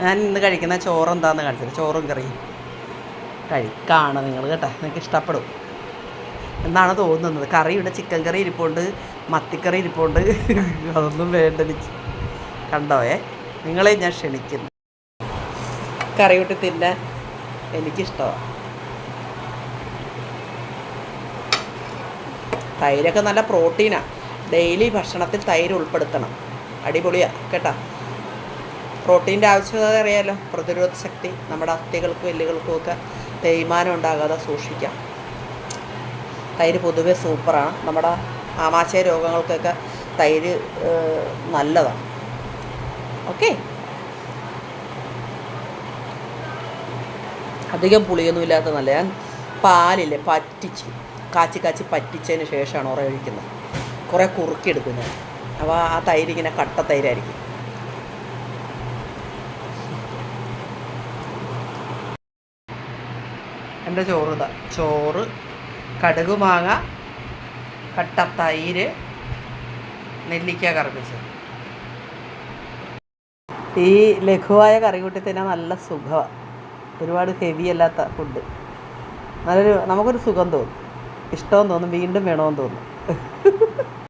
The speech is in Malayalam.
ഞാൻ ഇന്ന് കഴിക്കുന്ന ചോറ് എന്താന്ന് കാണിച്ചത്. ചോറും കറിയും. കഴിക്കാണ് നിങ്ങൾ കേട്ടോ. നിങ്ങൾക്ക് ഇഷ്ടപ്പെടും. എന്നാണ് തോന്നുന്നത്. കറി ഇവിടെ ചിക്കൻ കറി ഇരിപ്പുണ്ട് മത്തിക്കറി ഇരിപ്പുണ്ട്. അതൊന്നും വേണ്ട എനിക്ക് കണ്ടോയേ നിങ്ങളെ ഞാൻ ക്ഷണിക്കുന്നു. കറി കൂട്ടി തിന്നാൻ എനിക്കിഷ്ടമാണ് തൈരൊക്കെ നല്ല പ്രോട്ടീനാണ് ഡെയിലി ഭക്ഷണത്തിൽ തൈര് ഉൾപ്പെടുത്തണം. അടിപൊളിയാണ് കേട്ടോ. പ്രോട്ടീന്റെ ആവശ്യകത അറിയാലോ. പ്രതിരോധ ശക്തി നമ്മുടെ അസ്ഥികൾക്കും എല്ലുകൾക്കും ഒക്കെ തേയ്മാനം ഉണ്ടാകാതെ സൂക്ഷിക്കാം. തൈര് പൊതുവെ സൂപ്പറാണ്. നമ്മുടെ ആമാശയ രോഗങ്ങൾക്കൊക്കെ തൈര് നല്ലതാണ്. ഓക്കെ. അധികം പുളിയൊന്നുമില്ലാത്ത നല്ല ഞാൻ പാലില്ലേ പറ്റിച്ച് കാച്ചി കാച്ചി പറ്റിച്ചതിന് ശേഷമാണ് ഉറ ഒഴിക്കുന്നത് കുറേ കുറുക്കിയെടുക്കും ഞാൻ അപ്പോൾ ആ തൈര് ഇങ്ങനെ കട്ട തൈരായിരിക്കും. എന്റെ ചോറ് ഇതാ. ചോറ് കടുക് മാങ്ങ കട്ട തൈര് നെല്ലിക്ക കറിപ്പിച്ചത് ഈ ലഘുവായ കറി കൂട്ടി തിന്നാൻ നല്ല സുഖമാണ് ഒരുപാട് ഹെവി അല്ലാത്ത ഫുഡ് നല്ലൊരു നമുക്കൊരു സുഖം തോന്നും. ഇഷ്ടവും തോന്നും. വീണ്ടും വേണമെന്ന് തോന്നും.